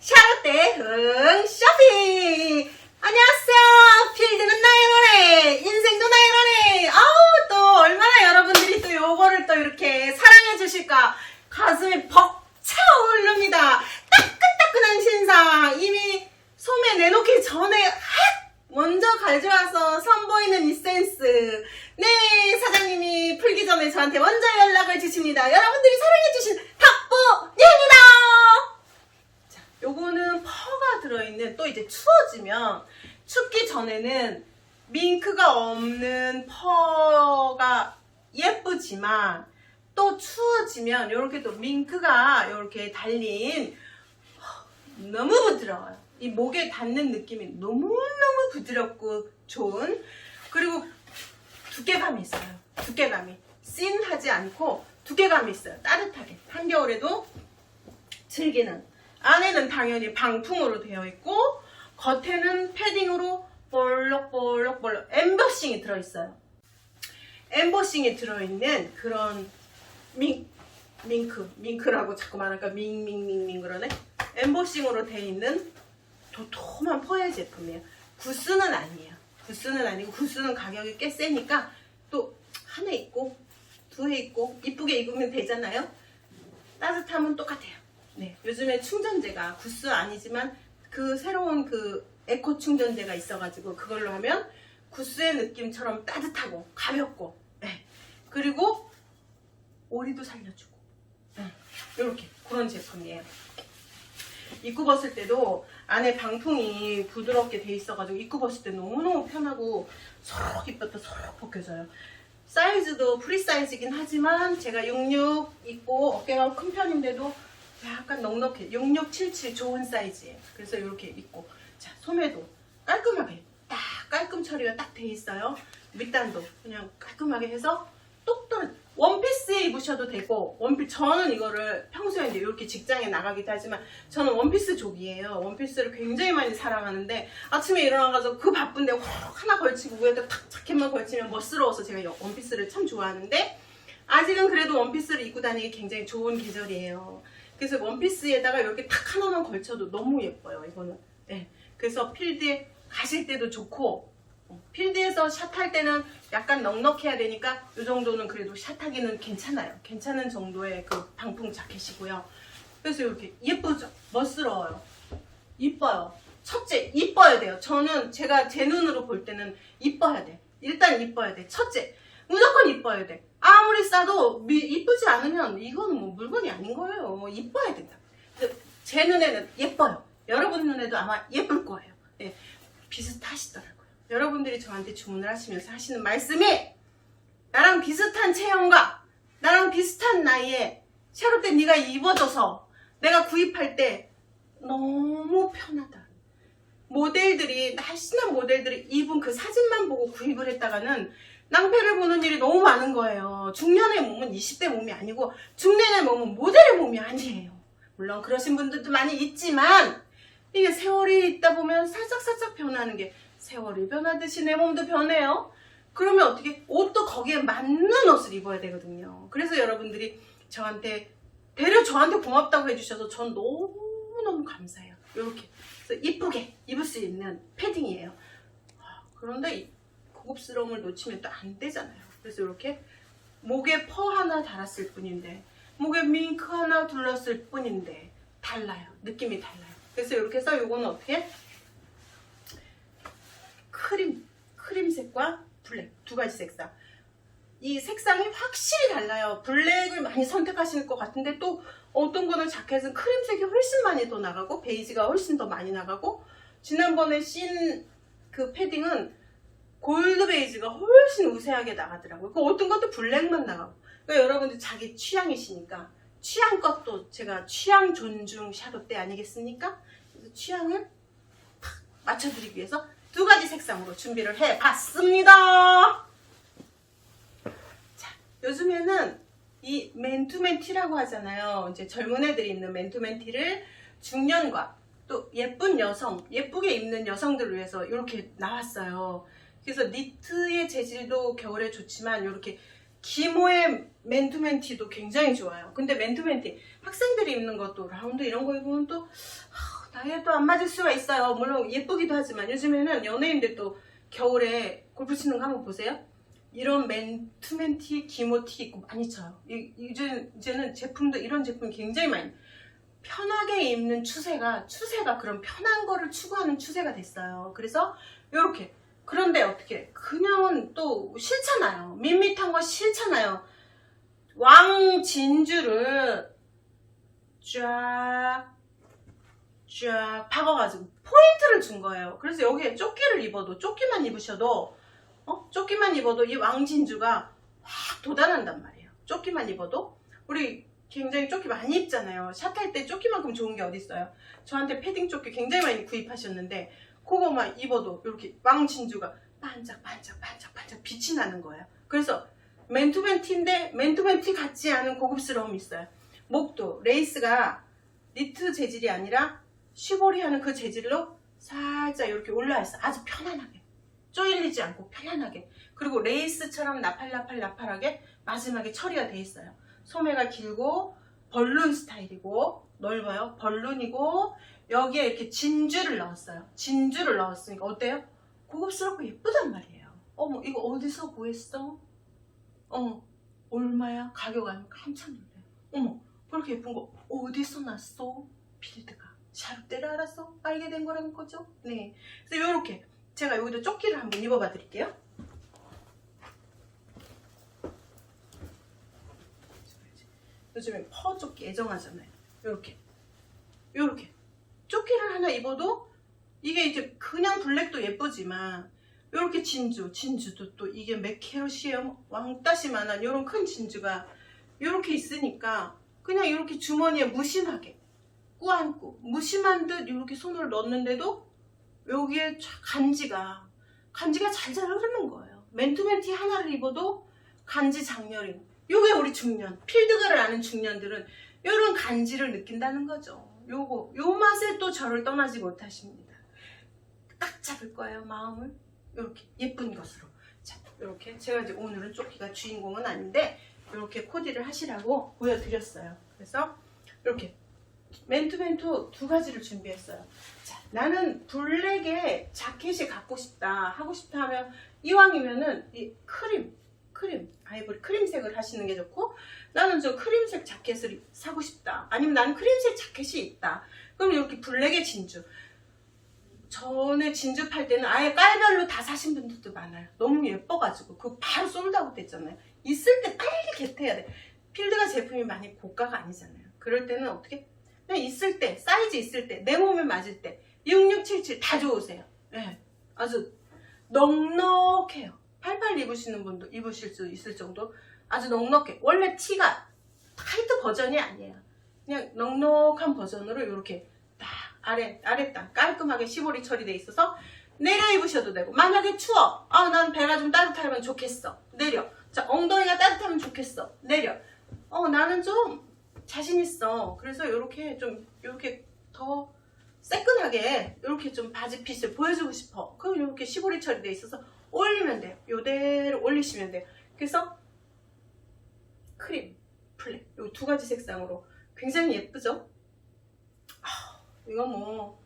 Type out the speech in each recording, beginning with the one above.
샤롯대 흥 쇼핑! 안녕하세요. 필드는 나의 노래, 인생도 나의 노래. 아우, 또 얼마나 여러분들이 또 요거를 또 이렇게 사랑해 주실까. 가슴이 벅차 오릅니다. 따끈따끈한 신상. 이미 소매 내놓기 전에 핫! 먼저 가져와서 선보이는 이 센스. 네, 사장님이 풀기 전에 저한테 먼저 연락을 주십니다. 여러분들이 사랑해주신 탁보입니다! 자, 요거는 퍼가 들어있는 또 이제 추워지면 춥기 전에는 밍크가 없는 퍼가 예쁘지만 또 추워지면 이렇게 또 밍크가 이렇게 달린 너무 부드러워요. 이 목에 닿는 느낌이 너무너무 부드럽고 좋은 그리고 두께감이 있어요. 두께감이 씬하지 않고 두께감이 있어요. 따뜻하게 한겨울에도 즐기는 안에는 당연히 방풍으로 되어 있고 겉에는 패딩으로 볼록볼록볼록 엠버싱이 들어있어요. 엠버싱이 들어있는 그런 밍, 밍크, 밍크라고 자꾸 말하니까 밍밍밍밍 그러네. 엠버싱으로 되어 있는 도톰한 퍼의 제품이에요. 구스는 아니에요. 구스는 아니고 구스는 가격이 꽤 세니까 또 한 해 입고 두 해 입고 이쁘게 입으면 되잖아요. 따뜻함은 똑같아요. 네, 요즘에 충전재가 구스 아니지만 그 새로운 그 에코 충전재가 있어가지고 그걸로 하면 구스의 느낌처럼 따뜻하고 가볍고, 네. 그리고 오리도 살려주고, 이렇게 그런 제품이에요. 입고 벗을 때도 안에 방풍이 부드럽게 돼 있어가지고 입고 벗을 때 너무너무 편하고 서로 입었다 서로 벗겨져요. 사이즈도 프리 사이즈긴 하지만 제가 66 입고 어깨가 큰 편인데도 약간 넉넉해. 66, 77 좋은 사이즈예요. 그래서 이렇게 입고 자 소매도 깔끔하게 딱 깔끔 처리가 딱 돼 있어요. 밑단도 그냥 깔끔하게 해서 똑 떨어. 원피스에 입으셔도 되고 원피 저는 이거를 평소에 이제 이렇게 직장에 나가기도 하지만 저는 원피스 족이에요. 원피스를 굉장히 많이 사랑하는데 아침에 일어나가지고 그 바쁜데 확 하나 걸치고 위에다 탁 자켓만 걸치면 멋스러워서 제가 이 원피스를 참 좋아하는데 아직은 그래도 원피스를 입고 다니기 굉장히 좋은 계절이에요. 그래서 원피스에다가 이렇게 탁 하나만 걸쳐도 너무 예뻐요. 이거는. 네. 그래서 필드에 가실 때도 좋고 어, 필드에서 샷할 때는 약간 넉넉해야 되니까 이 정도는 그래도 샷하기는 괜찮아요. 괜찮은 정도의 그 방풍 자켓이고요. 그래서 이렇게 예쁘죠? 멋스러워요. 이뻐요. 첫째, 이뻐야 돼요. 저는 제가 제 눈으로 볼 때는 이뻐야 돼. 일단 이뻐야 돼. 첫째, 무조건 이뻐야 돼. 아무리 싸도 미- 이쁘지 않으면 이거는 뭐 물건이 아닌 거예요. 뭐 이뻐야 된다. 근데 제 눈에는 예뻐요. 여러분 눈에도 아마 예쁠 거예요. 예, 비슷하시더라고요. 여러분들이 저한테 주문을 하시면서 하시는 말씀이 나랑 비슷한 체형과 나랑 비슷한 나이에 때 네가 입어줘서 내가 구입할 때 너무 편하다. 모델들이 날씬한 모델들이 입은 그 사진만 보고 구입을 했다가는 낭패를 보는 일이 너무 많은 거예요. 중년의 몸은 20대 몸이 아니고 중년의 몸은 모델의 몸이 아니에요. 물론 그러신 분들도 많이 있지만 이게 세월이 있다 보면 살짝살짝 변하는 게 세월이 변하듯이 내 몸도 변해요. 그러면 어떻게 옷도 거기에 맞는 옷을 입어야 되거든요. 그래서 여러분들이 저한테 배려 저한테 고맙다고 해주셔서 전 너무너무 감사해요. 이렇게 이쁘게 입을 수 있는 패딩이에요. 아, 그런데 이 고급스러움을 놓치면 또 안 되잖아요. 그래서 이렇게 목에 퍼 하나 달았을 뿐인데 목에 밍크 하나 둘렀을 뿐인데 달라요. 느낌이 달라요. 그래서 이렇게 해서 이거는 어떻게 크림 크림색과 블랙 두 가지 색상. 이 색상이 확실히 달라요. 블랙을 많이 선택하시는 것 같은데 또 어떤 거는 자켓은 크림색이 훨씬 많이 더 나가고 베이지가 훨씬 더 많이 나가고 지난번에 신그 패딩은 골드 베이지가 훨씬 우세하게 나가더라고요. 그 어떤 것도 블랙만 나가고. 그러니까 여러분들 자기 취향이시니까 취향껏도 제가 취향 존중 샤롯 때 아니겠습니까? 그래서 취향을 탁 맞춰드리기 위해서 두 가지 색상으로 준비를 해봤습니다. 자, 요즘에는 이 맨투맨 티라고 하잖아요. 이제 젊은 애들이 입는 맨투맨 티를 중년과 또 예쁜 여성, 예쁘게 입는 여성들을 위해서 이렇게 나왔어요. 그래서 니트의 재질도 겨울에 좋지만 이렇게 기모의 맨투맨 티도 굉장히 좋아요. 근데 맨투맨 티 학생들이 입는 것도 라운드 이런 거 입으면 또 아, 나이에 또안 맞을 수가 있어요. 물론 예쁘기도 하지만 요즘에는 연예인들도 겨울에 골프 치는 거 한번 보세요. 이런 맨투맨 티, 기모 티 입고 많이 쳐요. 이, 이제, 이제는 제품도 이런 제품이 굉장히 많이 편하게 입는 추세가 추세가 그런 편한 거를 추구하는 추세가 됐어요. 그래서 이렇게 그런데 어떻게 그냥은 또 싫잖아요. 밋밋한 거 싫잖아요. 왕 진주를 쫙, 쫙 박아가지고 포인트를 준 거예요. 그래서 여기에 조끼를 입어도, 조끼만 입으셔도, 어? 조끼만 입어도 이 왕진주가 확 돋아난단 말이에요. 조끼만 입어도. 우리 굉장히 조끼 많이 입잖아요. 샷할 때 조끼만큼 좋은 게 어딨어요. 저한테 패딩 조끼 굉장히 많이 구입하셨는데, 그거만 입어도 이렇게 왕진주가 반짝, 반짝, 반짝, 반짝 빛이 나는 거예요. 그래서 맨투맨 티인데, 맨투맨 티 같지 않은 고급스러움이 있어요. 목도 레이스가 니트 재질이 아니라 쉬보리 하는 그 재질로 살짝 이렇게 올라와 있어. 아주 편안하게. 쪼일리지 않고 편안하게. 그리고 레이스처럼 나팔나팔 나팔하게 마지막에 처리가 돼 있어요. 소매가 길고 벌룬 스타일이고 넓어요. 벌룬이고 여기에 이렇게 진주를 넣었어요. 진주를 넣었으니까 어때요? 고급스럽고 예쁘단 말이에요. 어머 이거 어디서 구했어? 어 얼마야? 가격 알면 깜짝 놀래. 어머 그렇게 예쁜 거 어디서 났어? 필드가 샤롯대를 알았어? 알게 된 거라는 거죠? 네. 그래서 요렇게 제가 여기도 조끼를 한번 입어봐 드릴게요. 요즘에 퍼 조끼 애정하잖아요. 요렇게. 요렇게. 조끼를 하나 입어도 이게 이제 그냥 블랙도 예쁘지만 요렇게 진주, 진주도 또 이게 맥케로시엄 왕따시만한 요런 큰 진주가 요렇게 있으니까 그냥 이렇게 주머니에 무심하게 꾸안꾸 무심한 듯 이렇게 손을 넣는데도 여기에 쫙 간지가 간지가 잘잘 흐르는 거예요. 맨투맨티 하나를 입어도 간지 장렬인. 요게 우리 중년 필드가를 아는 중년들은 이런 간지를 느낀다는 거죠. 요거 요 맛에 또 저를 떠나지 못하십니다. 딱 잡을 거예요 마음을 이렇게 예쁜 것으로. 자 이렇게 제가 이제 오늘은 조끼가 주인공은 아닌데 이렇게 코디를 하시라고 보여드렸어요. 그래서 이렇게 맨투맨투 두 가지를 준비했어요. 자, 나는 블랙에 자켓이 갖고 싶다 하고 싶다 하면 이왕이면은 이 크림, 크림, 아이보리 크림색을 하시는 게 좋고 나는 저 크림색 자켓을 사고 싶다. 아니면 나는 크림색 자켓이 있다. 그럼 이렇게 블랙의 진주. 전에 진주 팔 때는 아예 깔별로 다 사신 분들도 많아요. 너무 예뻐가지고 그 바로 솔드아웃 됐잖아요. 있을 때 빨리 겟해야 돼. 필드가 제품이 많이 고가가 아니잖아요. 그럴 때는 어떻게? 그냥 있을 때, 사이즈 있을 때, 내 몸에 맞을 때, 6677 다 좋으세요. 예. 아주 넉넉해요. 88 입으시는 분도 입으실 수 있을 정도 아주 넉넉해. 원래 티가 타이트 버전이 아니에요. 그냥 넉넉한 버전으로 이렇게 딱 아래, 아래 딱 깔끔하게 시보리 처리돼 있어서 내려 입으셔도 되고 만약에 추워. 아 난 배가 좀 따뜻하면 좋겠어. 내려. 자 엉덩이가 따뜻하면 좋겠어. 내려. 어 나는 좀 자신 있어. 그래서 이렇게 좀 이렇게 더 새끈하게 이렇게 좀 바지 핏을 보여주고 싶어. 그럼 이렇게 시보리 처리돼 있어서 올리면 돼요. 요대로 올리시면 돼요. 그래서 크림 블랙 요두 가지 색상으로 굉장히 예쁘죠 아, 이거 뭐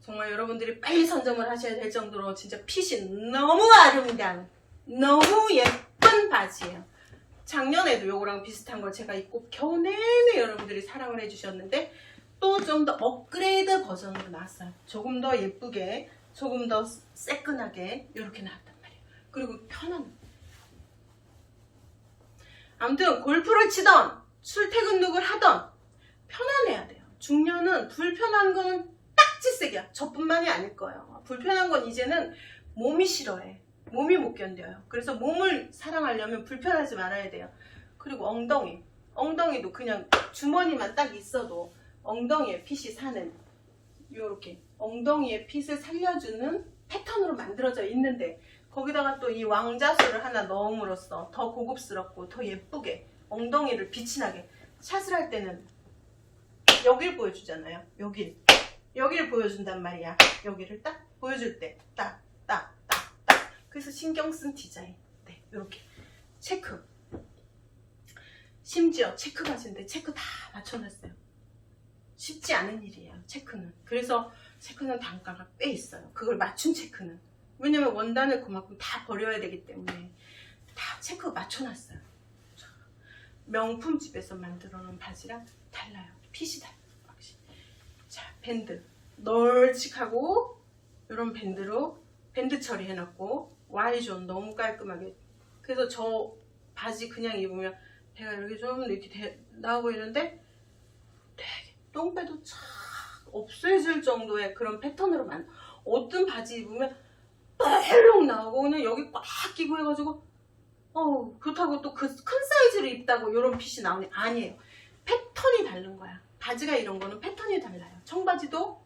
정말 여러분들이 빨리 선점을 하셔야 될 정도로 진짜 핏이 너무 아름다운 너무 예쁜 바지예요. 작년에도 요거랑 비슷한 걸 제가 입고 겨우 내내 여러분들이 사랑을 해주셨는데 또 좀 더 업그레이드 버전으로 나왔어요. 조금 더 예쁘게, 조금 더 새끈하게 이렇게 나왔단 말이에요. 그리고 편한. 아무튼 골프를 치던 출퇴근 룩을 하던 편안해야 돼요. 중년은 불편한 거는 딱지색이야. 저뿐만이 아닐 거예요. 불편한 건 이제는 몸이 싫어해. 몸이 못 견뎌요. 그래서 몸을 사랑하려면 불편하지 말아야 돼요. 그리고 엉덩이. 엉덩이도 그냥 주머니만 딱 있어도 엉덩이에 핏이 사는 요렇게 엉덩이에 핏을 살려주는 패턴으로 만들어져 있는데 거기다가 또 이 왕자수를 하나 넣음으로써 더 고급스럽고 더 예쁘게 엉덩이를 빛이 나게 샷을 할 때는 여길 보여주잖아요. 여길. 여기를 보여준단 말이야. 여기를 딱 보여줄 때, 딱, 딱, 딱, 딱. 그래서 신경 쓴 디자인. 네, 이렇게. 체크. 심지어 체크 바지인데 체크 다 맞춰놨어요. 쉽지 않은 일이에요. 체크는. 그래서 체크는 단가가 꽤 있어요. 그걸 맞춘 체크는. 왜냐면 원단을 그만큼 다 버려야 되기 때문에 다 체크 맞춰놨어요. 자, 명품 집에서 만들어 놓은 바지랑 달라요. 핏이 달라요. 자, 밴드. 널찍하고 이런 밴드로 밴드 처리해놨고 Y존 너무 깔끔하게. 그래서 저 바지 그냥 입으면 배가 이렇게 좀 이렇게 돼- 나와 보이는데 되게 똥배도 착 없어질 정도의 그런 패턴으로 만 어떤 바지 입으면 뻘록 나오고 그냥 여기 꽉 끼고 해가지고 어 그렇다고 또 그 큰 사이즈를 입다고 이런 핏이 나오니 아니에요. 패턴이 다른 거야. 바지가 이런 거는 패턴이 달라요. 청바지도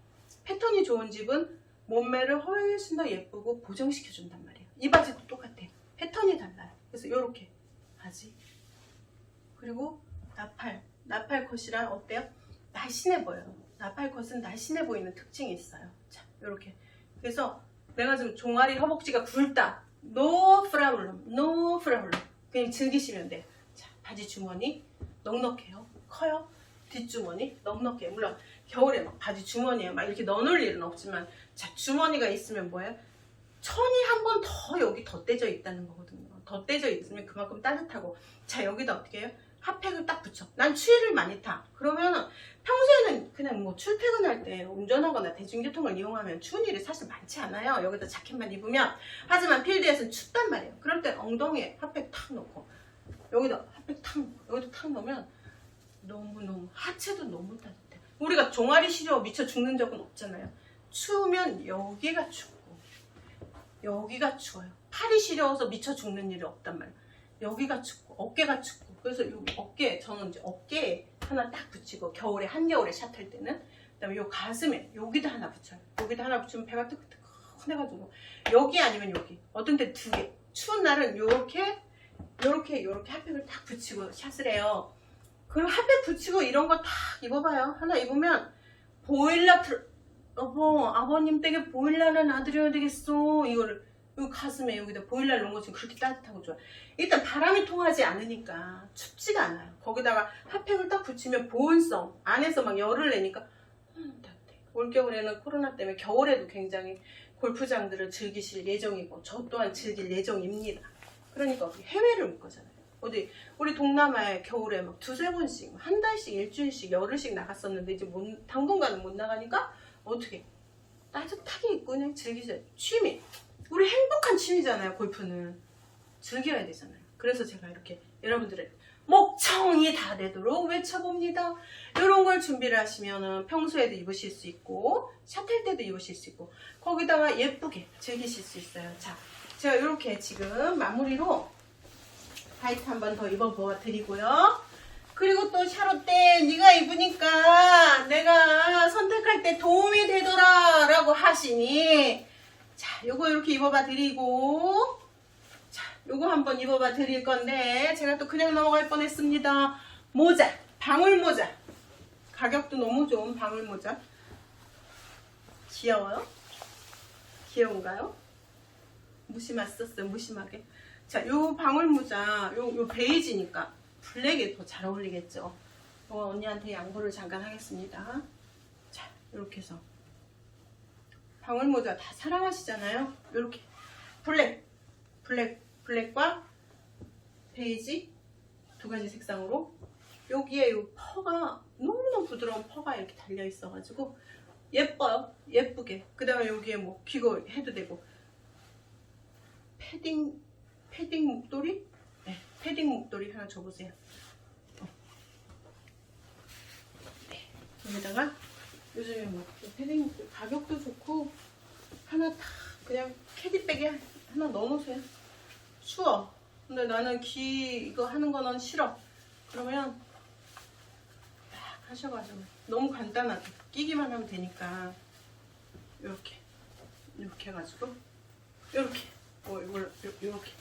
패턴이 좋은 집은 몸매를 훨씬 더 예쁘고 보정시켜 준단 말이에요. 이 바지도 똑같아요 패턴이 달라요. 그래서 이렇게 바지. 그리고 나팔. 나팔 컷이랑 어때요? 날씬해 보여요. 나팔 컷은 날씬해 보이는 특징이 있어요. 자, 이렇게. 그래서 내가 지금 종아리 허벅지가 굵다. No problem, no problem. 그냥 즐기시면 돼요. 자, 바지 주머니 넉넉해요. 커요. 뒷주머니 넉넉해요. 물론 겨울에 막 바지 주머니에 막 이렇게 넣어놓을 일은 없지만 자, 주머니가 있으면 뭐예요? 천이 한 번 더 여기 덧대져 있다는 거거든요. 덧대져 있으면 그만큼 따뜻하고 자, 여기다 어떻게 해요? 핫팩을 딱 붙여. 난 추위를 많이 타. 그러면은 평소에는 그냥 뭐 출퇴근할 때 운전하거나 대중교통을 이용하면 추운 일이 사실 많지 않아요. 여기다 자켓만 입으면. 하지만 필드에서는 춥단 말이에요. 그럴 때 엉덩이에 핫팩 탁 넣고 여기다 핫팩 탁 넣고 여기다 탁 넣으면 너무너무 하체도 너무 따뜻해. 우리가 종아리 시려 미쳐 죽는 적은 없잖아요. 추우면 여기가 춥고 여기가 추워요. 팔이 시려워서 미쳐 죽는 일이 없단 말이에요. 여기가 춥고 어깨가 춥고 그래서 여기 어깨 저는 이제 어깨에 하나 딱 붙이고 겨울에 한겨울에 샷할 때는 그다음에 요 가슴에 여기다 하나 붙여요. 여기다 하나 붙이면 배가 뜨끈뜨끈해가지고 여기 아니면 여기 어떤 때 두 개. 추운 날은 요렇게 요렇게 요렇게 핫팩을 딱 붙이고 샷을 해요. 그럼 핫팩 붙이고 이런 거 딱 입어봐요. 하나 입으면 보일러 틀 여보 아버님 댁에 보일러는 놔드려야 되겠어. 이거를 요 가슴에 여기다 보일러 놓은 거 지금 그렇게 따뜻하고 좋아. 일단 바람이 통하지 않으니까 춥지가 않아요. 거기다가 핫팩을 딱 붙이면 보온성 안에서 막 열을 내니까 음, 따뜻해. 올겨울에는 코로나 때문에 겨울에도 굉장히 골프장들을 즐기실 예정이고 저 또한 즐길 예정입니다. 그러니까 해외를 올 거잖아요. 어디 우리 동남아에 겨울에 막 두세 번씩 한 달씩 일주일씩 열흘씩 나갔었는데 이제 못, 당분간은 못 나가니까 어떻게 따뜻하게 입고 그냥 즐기세요. 취미 우리 행복한 취미잖아요 골프는 즐겨야 되잖아요. 그래서 제가 이렇게 여러분들의 목청이 다 되도록 외쳐봅니다. 이런 걸 준비를 하시면은 평소에도 입으실 수 있고 샷할 때도 입으실 수 있고 거기다가 예쁘게 즐기실 수 있어요. 자, 제가 이렇게 지금 마무리로 화이트 한 번 더 입어보아 드리고요. 그리고 또 샤롯때 네가 입으니까 내가 선택할 때 도움이 되더라 라고 하시니 자, 요거 이렇게 입어봐 드리고 자, 요거 한번 입어봐 드릴 건데 제가 또 그냥 넘어갈 뻔했습니다. 모자, 방울 모자. 가격도 너무 좋은 방울 모자. 귀여워요? 귀여운가요? 무심했었어요, 무심하게. 자, 요 방울 모자, 요, 요 베이지니까 블랙에 더 잘 어울리겠죠? 요 언니한테 양보를 잠깐 하겠습니다. 자, 이렇게 해서. 방울 모자 다 사랑하시잖아요? 요렇게. 블랙, 블랙, 블랙과 베이지 두 가지 색상으로 여기에 요 퍼가 너무너무 부드러운 퍼가 이렇게 달려 있어가지고 예뻐요. 예쁘게. 그 다음에 여기에 뭐 귀거 해도 되고 패딩 패딩 목도리? 네, 패딩 목도리 하나 줘보세요. 어. 네, 여기다가 요즘에 뭐 패딩 가격도 좋고 하나 다 그냥 캐디백에 하나 넣어놓으세요. 추워. 근데 나는 귀 이거 하는 거는 싫어. 그러면 딱 하셔가지고 너무 간단하게 끼기만 하면 되니까 이렇게 이렇게 해가지고 이렇게 어 이걸 이렇게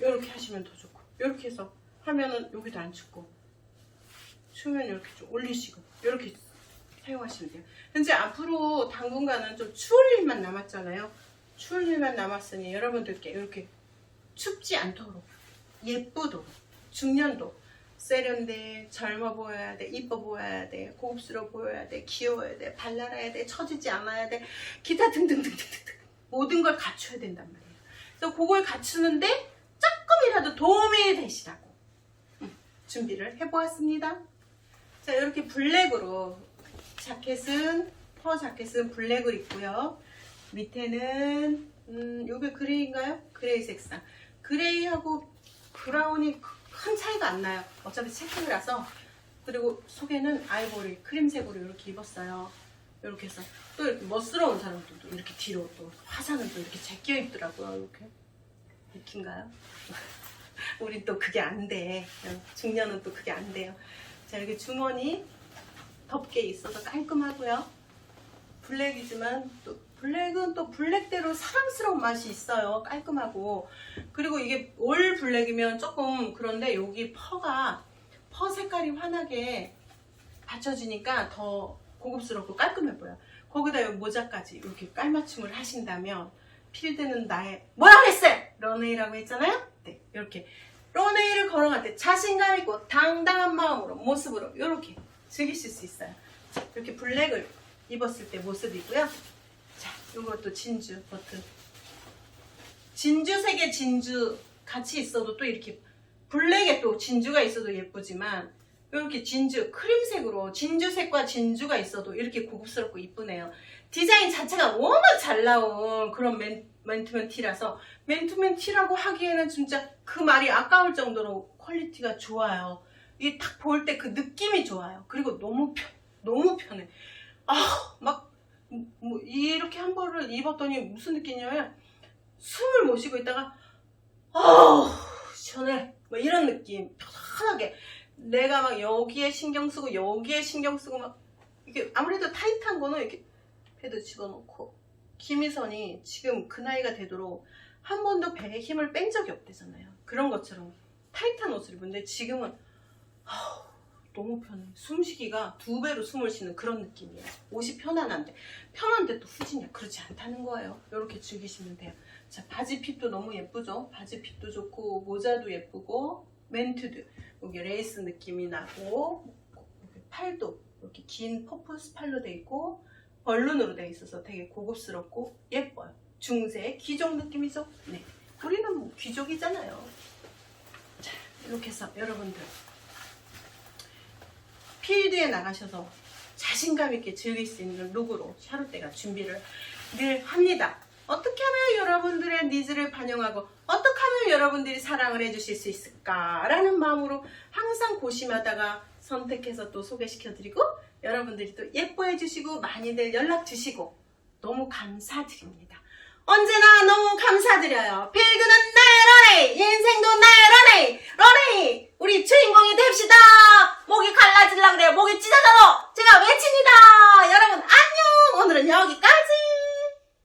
이렇게 하시면 더 좋고 이렇게 해서 하면은 여기도 안 춥고 추우면 이렇게 좀 올리시고 이렇게 사용하시면 돼요. 현재 앞으로 당분간은 좀 추울 일만 남았잖아요. 추울 일만 남았으니 여러분들께 이렇게 춥지 않도록 예쁘도록 중년도 세련돼 젊어 보여야 돼 이뻐 보여야 돼 고급스러워 보여야 돼 귀여워야 돼 발랄해야 돼 처지지 않아야 돼 기타 등등등등등 모든 걸 갖춰야 된단 말이에요 그래서 그걸 갖추는데 조금이라도 도움이 되시라고 음, 준비를 해보았습니다 자 이렇게 블랙으로 자켓은 퍼 자켓은 블랙을 입고요. 밑에는 음 요게 그레이인가요? 그레이 색상. 그레이하고 브라운이 큰 차이가 안 나요. 어차피 체크라서. 그리고 속에는 아이보리 크림색으로 이렇게 입었어요. 이렇게 해서. 또 이렇게 멋스러운 사람들도 이렇게 뒤로 또 화사는 또 이렇게 제껴 입더라고요. 이렇게. 이렇게인가요? 우린 또 그게 안 돼. 중년은 또 그게 안 돼요. 자 여기 주머니 덮개 있어서 깔끔하고요. 블랙이지만 또 블랙은 또 블랙대로 사랑스러운 맛이 있어요. 깔끔하고. 그리고 이게 올 블랙이면 조금 그런데 여기 퍼가 퍼 색깔이 환하게 받쳐지니까 더 고급스럽고 깔끔해 보여. 거기다 여기 모자까지 이렇게 깔맞춤을 하신다면 필드는 나의 뭐라 그랬어요? 런웨이라고 했잖아요? 네 이렇게. 런웨이를 걸어갈 때 자신감 있고 당당한 마음으로 모습으로 이렇게 즐기실 수 있어요. 자, 이렇게 블랙을 입었을 때 모습이고요. 자 이것도 진주 버튼. 진주색의 진주 같이 있어도 또 이렇게 블랙에 또 진주가 있어도 예쁘지만 이렇게 진주 크림색으로 진주색과 진주가 있어도 이렇게 고급스럽고 이쁘네요. 디자인 자체가 워낙 잘 나온 그런 맨, 맨투맨 티라서 맨투맨 티라고 하기에는 진짜 그 말이 아까울 정도로 퀄리티가 좋아요 이 딱 볼 때 그 느낌이 좋아요. 그리고 너무 편 너무 편해. 아 막 뭐 이렇게 한 벌을 입었더니 무슨 느낌이냐면 숨을 못 쉬고 있다가 아우 시원해. 뭐 이런 느낌. 편하게. 내가 막 여기에 신경 쓰고 여기에 신경 쓰고 막 이게 아무래도 타이트한 거는 이렇게 배도 집어넣고. 김희선이 지금 그 나이가 되도록 한 번도 배에 힘을 뺀 적이 없대잖아요. 그런 것처럼 타이트한 옷을 입는데 지금은 너무 편해. 숨쉬기가 두 배로 숨을 쉬는 그런 느낌이에요 옷이 편안한데. 편한데 또 후진이야. 그렇지 않다는 거예요. 이렇게 즐기시면 돼요. 자 바지 핏도 너무 예쁘죠? 바지 핏도 좋고 모자도 예쁘고 멘트도. 여기 레이스 느낌이 나고 팔도 이렇게 긴 퍼플 스팔로 돼 있고 벌룬으로 돼 있어서 되게 고급스럽고 예뻐요. 중세 귀족 느낌이죠? 네. 우리는 뭐 귀족이잖아요. 자 이렇게 해서 여러분들 필드에 나가셔서 자신감 있게 즐길 수 있는 룩으로 샤롯데가 준비를 늘 합니다. 어떻게 하면 여러분들의 니즈를 반영하고 어떻게 하면 여러분들이 사랑을 해주실 수 있을까라는 마음으로 항상 고심하다가 선택해서 또 소개시켜드리고 여러분들이 또 예뻐해 주시고 많이들 연락 주시고 너무 감사드립니다. 언제나 너무 감사드려요. 배그는 나의 러레이! 인생도 나의 러레이! 러레이! 우리 주인공이 됩시다! 목이 갈라질라 그래요. 목이 찢어져서 제가 외칩니다! 여러분 안녕! 오늘은 여기까지!